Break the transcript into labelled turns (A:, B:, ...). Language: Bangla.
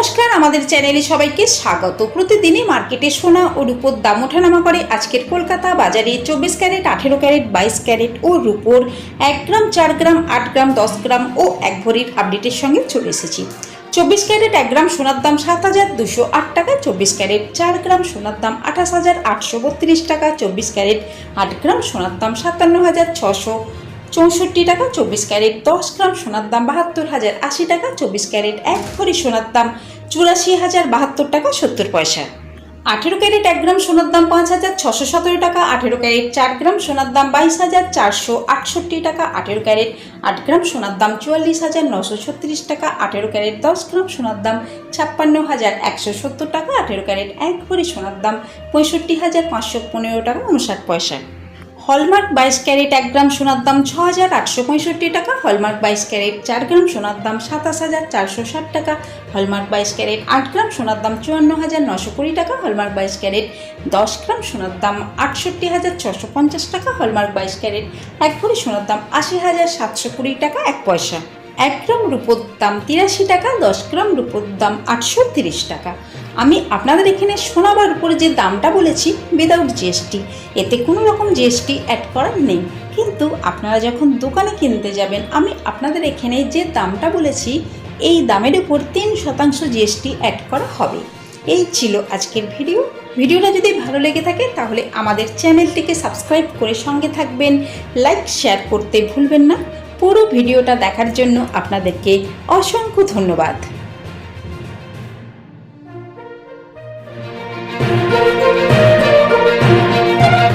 A: আমাদের চ্যানেলে সবাইকে স্বাগত। প্রতিদিনই মার্কেটে সোনা ও রূপোর দাম ওঠানামা করে আজকের কলকাতা বাজারে চব্বিশ ক্যারেট, আঠেরো ক্যারেট, বাইশ ক্যারেট ও রূপোর এক গ্রাম, চার গ্রাম, আট গ্রাম, দশ গ্রাম ও এক ভরির আপডেটের সঙ্গে চলে এসেছি। চব্বিশ ক্যারেট, এক গ্রাম সোনার দাম সাত হাজার দুশো আট টাকা, চব্বিশ ক্যারেট, চার গ্রাম সোনার দাম আঠাশ হাজার আটশো বত্রিশ টাকা, চব্বিশ ক্যারেট, আট গ্রাম সোনার দাম সাতান্ন হাজার ছশো চৌষট্টি টাকা চব্বিশ ক্যারেট, দশ গ্রাম সোনার দাম বাহাত্তর হাজার আশি টাকা চব্বিশ ক্যারেট, এক ভরি সোনার দাম চুরাশি হাজার বাহাত্তর টাকা সত্তর পয়সা। আঠেরো ক্যারেট, এক গ্রাম সোনার দাম পাঁচ হাজার ছশো সতেরো টাকা, আঠেরো ক্যারেট, চার গ্রাম সোনার দাম বাইশ হাজার চারশো আটষট্টি টাকা, আঠেরো ক্যারেট, আট গ্রাম সোনার দাম চুয়াল্লিশ হাজার নশো ছত্রিশ টাকা, আঠেরো ক্যারেট, দশ গ্রাম সোনার দাম ছাপ্পান্ন হাজার একশো সত্তর টাকা, আঠেরো ক্যারেট, এক ভরি সোনার দাম পঁয়ষট্টি হাজার পাঁচশো পনেরো টাকা উনষাট পয়সা। হলমার্ক বাইশ ক্যারেট এক গ্রাম সোনার দাম ছ হাজার আটশো পঁয়ষট্টি টাকা, হলমার্ক বাইশ ক্যারেট চার গ্রাম সোনার দাম সাতাশ হাজার চারশো ষাট টাকা, হলমার্ক বাইশ ক্যারেট আট গ্রাম সোনার দাম চুয়ান্ন হাজার নশো কুড়ি টাকা, হলমার্ক বাইশ ক্যারেট দশ গ্রাম সোনার দাম আটষট্টি হাজার ছশো পঞ্চাশ টাকা, হলমার্ক বাইশ ক্যারেট এক ভরি সোনার দাম আশি হাজার সাতশো কুড়ি টাকা এক পয়সা। এক গ্রাম রূপোর দাম তিরাশি টাকা, দশ গ্রাম রূপোর দাম আটশো তিরিশ টাকা। আমি আপনাদের এখানে সোনাবার উপরে যে দামটা বলেছি উইদাউট জিএসটি এতে কোনো রকম জিএসটি অ্যাড করার নেই। কিন্তু আপনারা যখন দোকানে কিনতে যাবেন, আমি আপনাদের এখানে যে দামটা বলেছি, এই দামের উপর তিন শতাংশ জিএসটি অ্যাড করা হবে। এই ছিল আজকের ভিডিও ভিডিওটা যদি ভালো লেগে থাকে, তাহলে আমাদের চ্যানেলটিকে সাবস্ক্রাইব করে সঙ্গে থাকবেন। লাইক শেয়ার করতে ভুলবেন না। পুরো ভিডিওটা দেখার জন্য আপনাদেরকে অসংখ্য ধন্যবাদ।